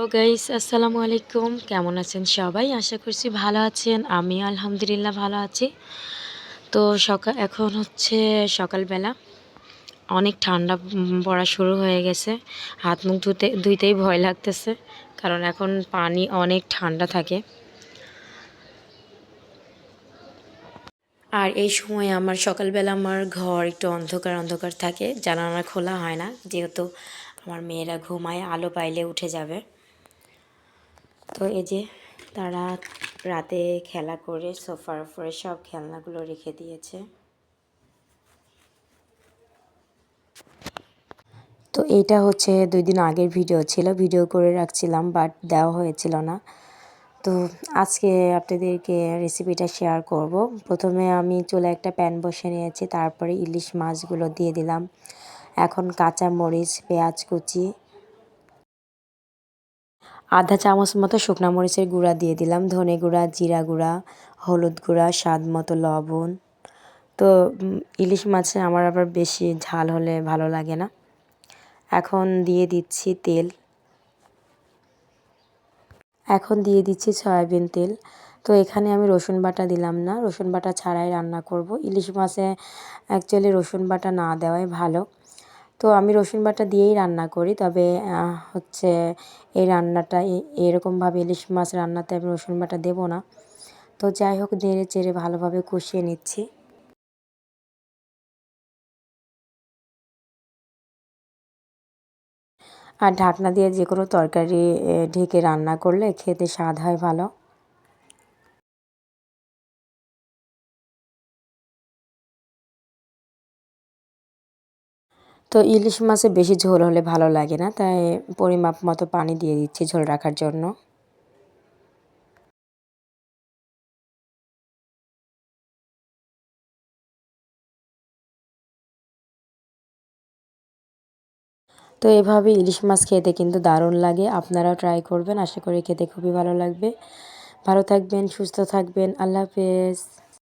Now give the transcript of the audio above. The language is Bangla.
তো গাইস আসসালামু আলাইকুম। কেমন আছেন সবাই? আশা করছি ভালো আছেন। আমি আলহামদুলিল্লাহ ভালো আছি। তো সকাল এখন হচ্ছে সকালবেলা। অনেক ঠান্ডা পড়া শুরু হয়ে গেছে। হাত মুখ ধুতে ধুইতেই ভয় লাগতেছে। কারণ এখন পানি অনেক ঠান্ডা থাকে। আর এই সময় আমার সকালবেলা আমার ঘর একটু অন্ধকার অন্ধকার থাকে। জানালা খোলা হয় না। যেহেতু আমার মেয়েরা ঘুমায়, আলো পাইলে উঠে যাবে। তো এই যে তারা রাতে খেলা করে সোফার উপরে সব খেলনাগুলো রেখে দিয়েছে। তো এইটা হচ্ছে দুই দিন আগের ভিডিও ছিল, ভিডিও করে রাখছিলাম বাট দেওয়া হয়েছিল না। তো আজকে আপনাদেরকে রেসিপিটা শেয়ার করব। প্রথমে আমি চুলে একটা প্যান বসে নিয়েছি, তারপরে ইলিশ মাছগুলো দিয়ে দিলাম। এখন কাঁচা মরিচ পেঁয়াজ কুচি আধা চামচ মতো শুকনো মরিচের গুঁড়া দিয়ে দিলাম। ধনে গুঁড়া, জিরা গুঁড়া, হলুদ গুঁড়া, স্বাদ মতো লবণ। তো ইলিশ মাছে আমার আবার বেশি ঝাল হলে ভালো লাগে না। এখন দিয়ে দিচ্ছি তেল। এখন দিয়ে দিচ্ছি সয়াবিন তেল। তো, এখানে আমি রসুন বাটা দিলাম না। রসুন বাটা ছাড়াই রান্না করব। ইলিশ মাছে অ্যাকচুয়ালি রসুন বাটা না দেওয়াই ভালো। তো আমি রসুন বাটা দিয়েই রান্না করি। তবে হচ্ছে এই রান্নাটা এরকমভাবে ইলিশ মাছ রান্নাতে আমি রসুন বাটা দেবো না। তো যাই হোক, নেড়ে চেড়ে ভালোভাবে কষিয়ে নিচ্ছি। আর ঢাকনা দিয়ে যে কোনো তরকারি ঢেকে রান্না করলে খেতে স্বাদ হয় ভালো। তো ইলিশ মাছে বেশি ঝোল হলে ভালো লাগে না, তাই পরিমাপ মতো পানি দিয়ে দিচ্ছি ঝোল রাখার জন্য। তো এভাবে ইলিশ মাছ খেতে কিন্তু দারুণ লাগে, আপনারাও ট্রাই করবেন, আশা করি খেতে খুবই ভালো লাগবে। ভালো থাকবেন, সুস্থ থাকবেন, আল্লাহ হাফেজ।